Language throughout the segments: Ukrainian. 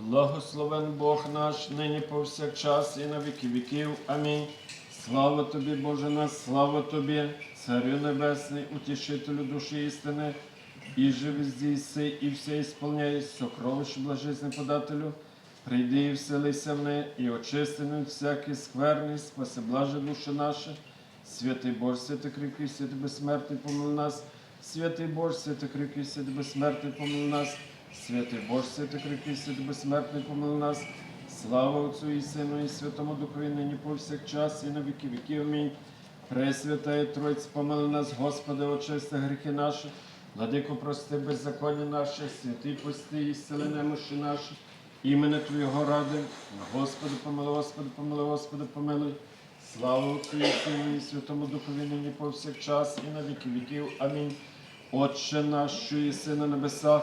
Благословен Бог наш, нині повсякчас і на віки віків. Амінь. Слава тобі, Боже наш, слава тобі, Царю Небесний, утішителю душі істини, і живи здійси, і все ісполняй, сокровищ блажесний подателю. Прийди і вселися в неї, і очисти від всякий скверний, спаси блаже душі наші. Святий Боже, святий кріпкий, святий безсмертний, помил нас. Святий Боже, святий кріпкий, святий безсмертний, помил нас. Святий Боже, святий кріпкий, святий безсмертний, помил нас. Слава Отцю і Сину, і Святому Духові, нині повсякчас, і на віки віків. Амінь. Пресвятая Тройць, помили нас, Господи, очисти гріхи наші, владико, прости беззаконня наші, святий пости і сили немощі наші, імени Твого ради. Господи, помилуй, Господи, помилуй, Господи, помилуй. Слава Отцю і Сину, і Святому Духові, нині повсякчас, і на віки віків. Амінь. Отче наш, що єси на небесах,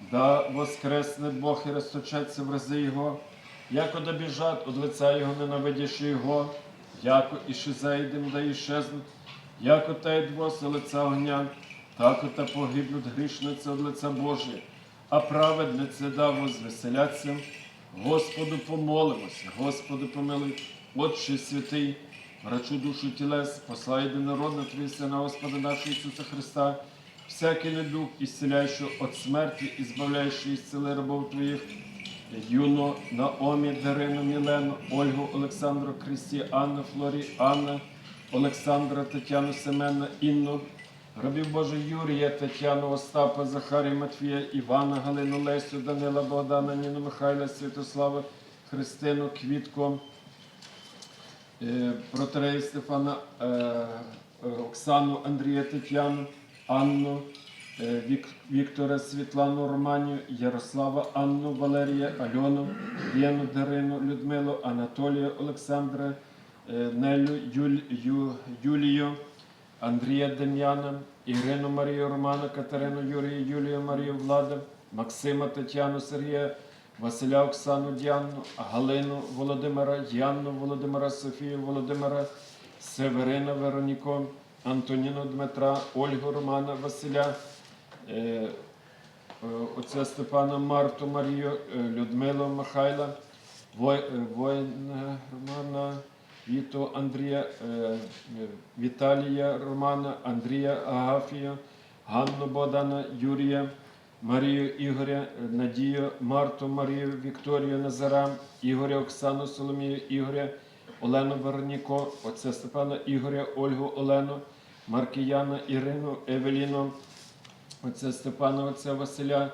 Да воскресне Бог і розточаться рази Його, яко да біжать од лиця Його, ненавидячи Його, яко і зайдем, да іщезнуть, яко та й двоси лиця огня, тако та погибнуть грішниці од лиця Божие, а праведниці да возвеселяться. Господу помолимося, Господу помилуй, Отче святий, врачу душу тілес, послай єдинородна Твій Сина, Господа нашого Ісуса Христа, всякий недух, ісціляючи від смерті, і збавляючи ісцели рабов Твоїх, Юно, Наомі, Дарину, Мілену, Ольгу, Олександру, Христі, Анну, Флорі, Анна, Олександра, Тетяну, Семена, Інну, рабів Боже Юрія, Тетяну, Остапа, Захарія, Матвія, Івана, Галину, Лесю, Данила, Богдана, Ніну, Михайла, Святослава, Христину, Квітку, е, протерея Стефана, е, Оксану, Андрія, Тетяну, Анну, е, Віктора, Світлану, Романію, Ярослава, Анну, Валерія, Альону, Єну, Дарину, Людмилу, Анатолія, Олександра, е, Нелю, Юль, Ю, Юлію, Андрія Дем'яна, Ірину Марію Романа, Катерину Юрія, Юлію Марію Влада, Максима Тетяну Сергія, Василя Оксану Діану, Галину Володимира, Яну Володимира, Софію Володимира, Северина Вероніко, Антоніну Дмитра, Ольгу Романа, Василя, е, е, отця Степана Марту Марію, е, Людмилу Михайла, воїна Романа, Віту Андрія, Віталія Романа, Андрія Агафія, Ганну Богдана, Юрія, Марію Ігоря, Надію, Марту Марію, Вікторію Назара, Ігоря Оксану Соломію, Ігоря, Олену Вероніко, отця Степана Ігоря, Ольгу Олену, Маркіяна Ірину, Евеліну, отця Степана, отця Василя,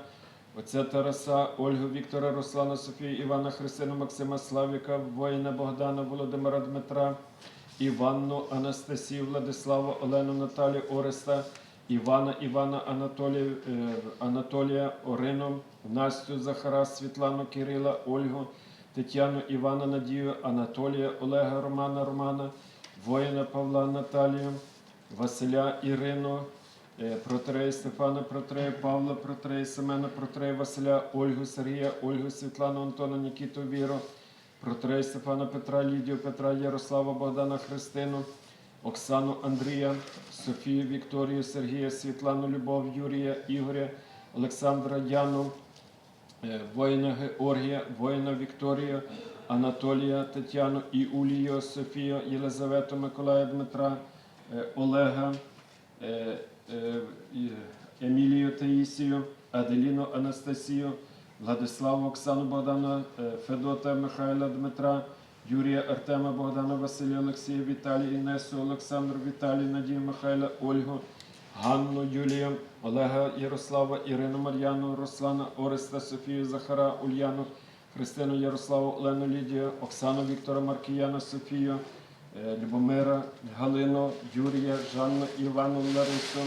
отця Тараса, Ольгу Віктора, Руслана, Софію, Івана, Христину, Максима, Славіка, воїна Богдана, Володимира Дмитра, Іванну, Анастасію, Владиславу, Олену, Наталію, Ореста, Івана, Івана, Анатолія, е, Анатолія, Орину, Настю, Захара, Світлану, Кирила, Ольгу, Тетяну, Івана, Надію, Анатолія, Олега, Романа, Романа, воїна Павла, Наталію, Василя, Ірину, е, протрея Стефана, протрея Павла, протрея Семена, протрея Василя, Ольгу, Сергія, Ольгу, Світлану, Антона, Нікіту, Віру, протрея Стефана, Петра, Лідію, Петра, Ярослава, Богдана, Христину, Оксану, Андрія, Софію, Вікторію, Сергія, Світлану, Любов, Юрія, Ігоря, Олександра, Яну, е, воїна Георгія, воїна Вікторію, Анатолія, Тетяну, Іулію, Софію, Єлизавету, Миколая, Дмитра, Олега, е, е, Емілію Таїсію, Аделіну Анастасію, Владиславу Оксану Богдана, е, Федота Михайла Дмитра, Юрія Артема Богдана Василія Олексія Віталія Інесу, Олександру Віталію, Надію Михайла, Ольгу, Ганну Юлію, Олега Ярослава, Ірину Мар'яну, Руслана, Ореста, Софію Захара, Ульяну, Христину Ярославу, Олену Лідію, Оксану Віктора Маркіяна, Софію, е, Любомира, Галину, Юрія, Жанну, Івану, Ларису,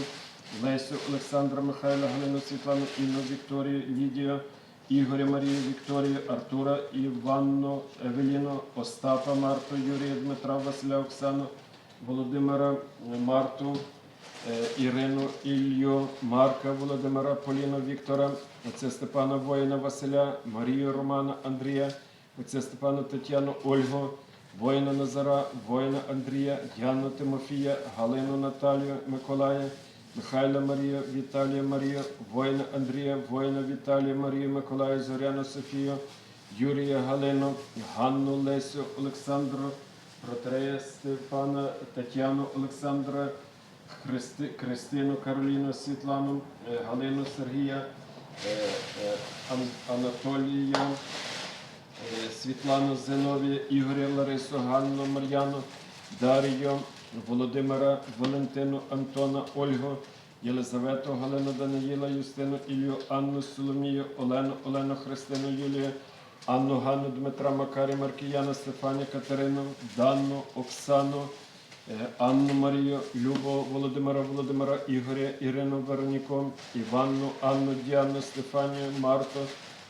Лесю, Олександра Михайла, Галину, Світлану, Інну, Вікторію, Лідію, Ігоря Марію, Вікторію, Артура, Іванну, Евеліну, Остапа, Марту, Юрія, Дмитра, Василя, Оксану, Володимира, е, Марту, е, Ірину, Ілью, Марка, Володимира, Поліну, Віктора, отця Степана Воїна, Василя, Марію, Романа, Андрія, отця Степана Тетяну, Ольгу, воїна Назара, воїна Андрія, Діану Тимофія, Галину Наталію, Миколая, Михайла Марію, Віталія Марію, воїна Андрія, воїна Віталія Марію, Миколая, Зоряну Софію, Юрія Галину, Ганну Лесю, Олександру, Протрея Стефана, Тетяну Олександра, Христи, Кристину Кароліну Світлану, е, Галину Сергія, е, е, Анатолія. Е, Світлану Зиновія, Ігоря Ларису, Ганну Мар'яну, Дар'ю, Володимира, Валентину, Антона, Ольгу, Єлизавету, Галину Даниїла, Юстину, Ілью, Анну Соломію, Олену, Олену Христину, Юлію, Анну Ганну, Дмитра Макарі, Маркіяна, Стефані, Катерину, Данну, Оксану, е, Анну Марію, Любу, Володимира, Володимира, Ігоря, Ірину Вероніку, Іванну, Анну, Діану, Стефанію, Марту,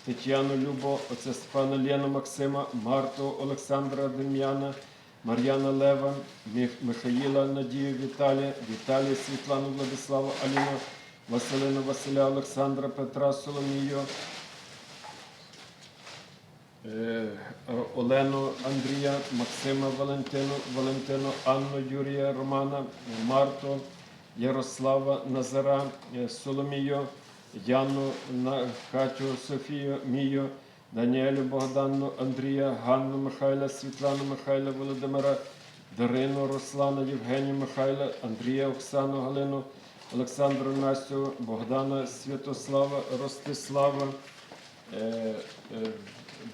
Тетяну Любо, отця Степана Лену Максима, Марту Олександра Дем'яна, Мар'яна Лева, Михаїла Надію Віталія, Віталія Світлану Владиславу Аліну, Василину Василя Олександра Петра Соломію, е, Олену Андрія, Максима Валентину, Валентину, Анну Юрія Романа, Марту, Ярослава Назара, е, Соломію, Яну Катю Софію, Мію, Даніелю Богдану, Андрія, Ганну Михайла, Світлану Михайла, Володимира, Дарину, Руслана, Євгенію Михайла, Андрія, Оксану, Галину, Олександру Настю, Богдана, Святослава, Ростислава, е, е,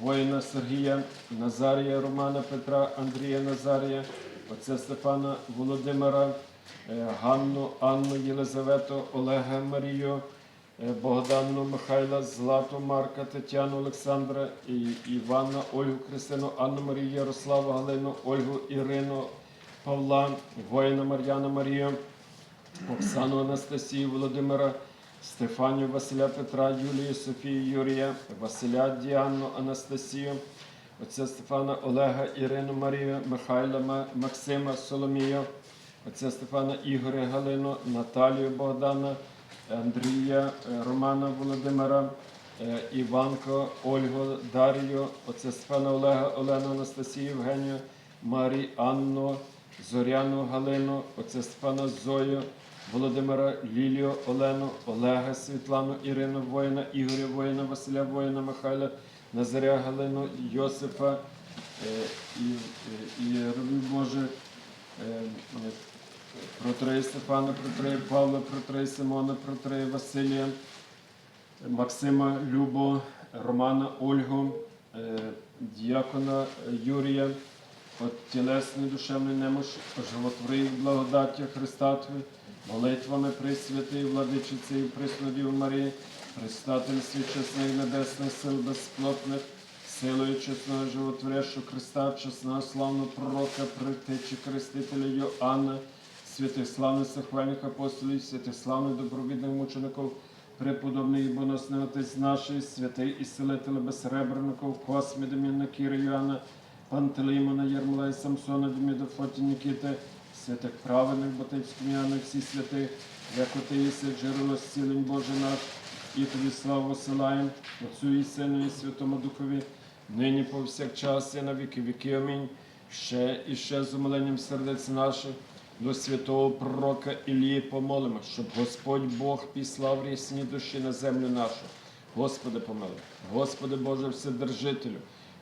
воїна Сергія, Назарія, Романа Петра, Андрія Назарія, отця Стефана Володимира, е, Ганну, Анну, Єлизавету, Олега Марію, Богдану Михайла, Злату, Марка, Тетяну, Олександра, Івана, Ольгу, Христину, Анну Марію, Ярославу, Галину, Ольгу, Ірину, Павла, воїна Мар'яна Марію, Оксану Анастасію Володимира, Стефанію Василя Петра, Юлію Софію Юрія, Василя Діану Анастасію, отця Стефана Олега, Ірину Марію, Михайла Максима Соломію, отця Стефана Ігоря Галину, Наталію Богдана, Андрія, е, Романа Володимира, е, Іванко, Ольгу, Дар'ю, отця Стефана Олега, Олену Анастасію, Євгенію, Марі, Анну, Зоряну Галину, отця Степана Зою, Володимира Лілію, Олену, Олега, Світлану, Ірину Воїна, Ігоря Воїна, Василя Воїна, Михайла, Назаря Галину, Йосифа е, і, е, і Боже. Протрея Стефана, протрея Павла, протрея Симона, протрея Василія, Максима Любо, Романа Ольгу, е, діакона Юрія, от тілесної душевної немощі, животвори і благодаті Христа молитвами Пресвятої Владичиці і Преснодів Марії, Христатель свічесних небесних сил безплотних, силою чесного животворящого Христа, чесного славного пророка, притечі Хрестителя Йоанна, святих славних сахвальних апостолів, святих славних добровідних мучеників, преподобний боносний Отець наший, святий і селитель безсребреників, Космі, Дем'яна, Кіра, Йоанна, Пантелеймона, Єрмолай, Самсона, Деміда, Фоті, Нікіти, святих праведних, Батицьких Яна, всі святи, як ти єси джерело зцілень Боже наш, і тобі славу силаєм, Отцю і Сину, і Святому Духові, нині повсякчас і на віки віки. Амінь. Ще і ще з умиленням сердець наших до святого пророка Ілії помолимо, щоб Господь Бог післав рясні душі на землю нашу. Господи помилуй, Господи Боже Вседержителю,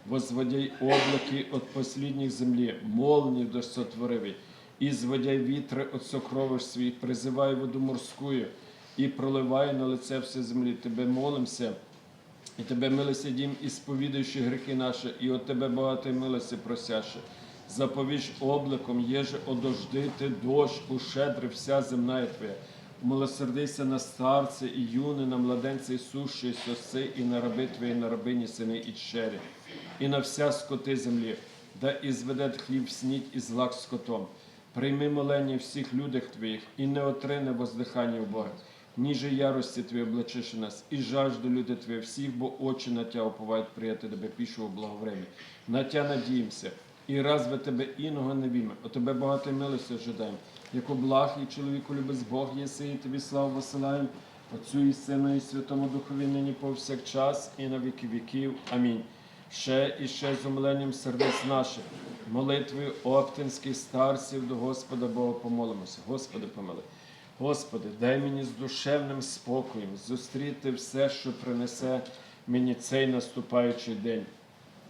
возводяй облаки от последних землі, молнии до сотворивий, и зводяй вітри от сокровищ своїх, призивай воду морскую, і проливай на лице все землі. Тебе молимся, і тебе милосердім, і сповідаючи гріхи наші, і от тебе багато милості просяще. Заповіж облаком, єже одождити дощ у щедри вся земна твоя. Милосердися на старце і юне, на младенця і суші, і соси, і на раби твої, і на рабині сини і чері, і на вся скоти землі, да і хліб сніть і злак скотом. Прийми молення всіх людях твоїх, і не отрине воздихання в Бога. ніже ярості Твої облачиши нас, і жажду люди Твої всіх, бо очі на Тя уповають прияти Тебе пішого благовремя. На Тя надіємося, і разве Тебе іного не віме, о Тебе багато милості ожидаємо, як благ і чоловіку любить Бог єси, і Тобі славу висилаємо, Отцю і Сину, і Святому Духові нині повсякчас, і на віки віків. Амінь. Ще і ще з умиленням сердець наших, молитвою оптинських старців до Господа Бога помолимося. Господи, помили. Господи, дай мені з душевним спокоєм зустріти все, що принесе мені цей наступаючий день.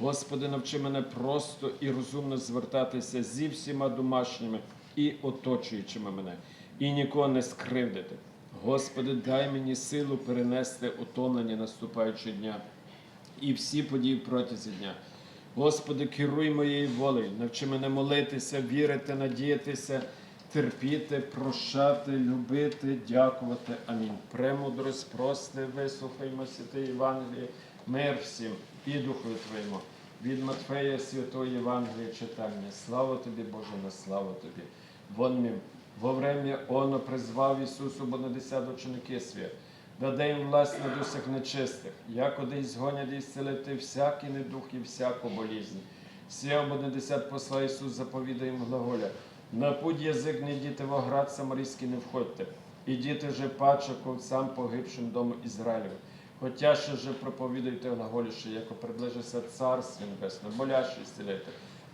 Господи, навчи мене просто і розумно звертатися зі всіма домашніми і оточуючими мене, і нікого не скривдити. Господи, дай мені силу перенести утомлення наступаючого дня і всі події протязі дня. Господи, керуй моєю волею, навчи мене молитися, вірити, надіятися, терпіти, прощати, любити, дякувати. Амінь. Премудрость, прости, вислухаймо святе Євангеліє, мир всім і Духу Твоєму. Від Матфея Святої Євангелія читання. Слава тобі, Боже, на слава тобі. Вон мім. Во время оно призвав Ісусу Бонадесят ученики свої, даде їм власть на дусях нечистих, як одись згонять і зцілити всякий недух і всяку болізнь. Сія Бонадесят посла Ісус заповідає їм глаголя. На путь язик не йдіте в оград самарійський не входьте, ідіте же паче ковцам погибшим дому Ізраїлю. Хотя ще же проповідуйте глаголі, що яко приближиться Царство Небесне, болящий зцілити,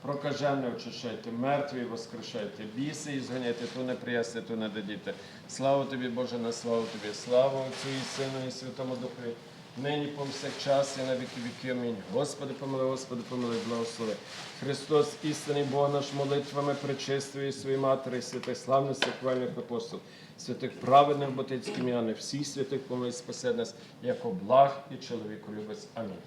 прокажене очищайте, мертві воскрешайте, біси і зганяйте, то не приясте, то не дадіте. Слава тобі, Боже, на славу тобі, слава Отцю і Сину і Святому Духові, нині повсякчас і на віки віки. Амінь. Господи, помили, Господи, помили, благослови. Христос, істинний Бог наш, молитвами причистує свої матері, святих славних саквальних апостол, святих праведних ботицьких ім'яни, всіх святих помилуй, спасе нас, як благ і чоловіку любець. Амінь.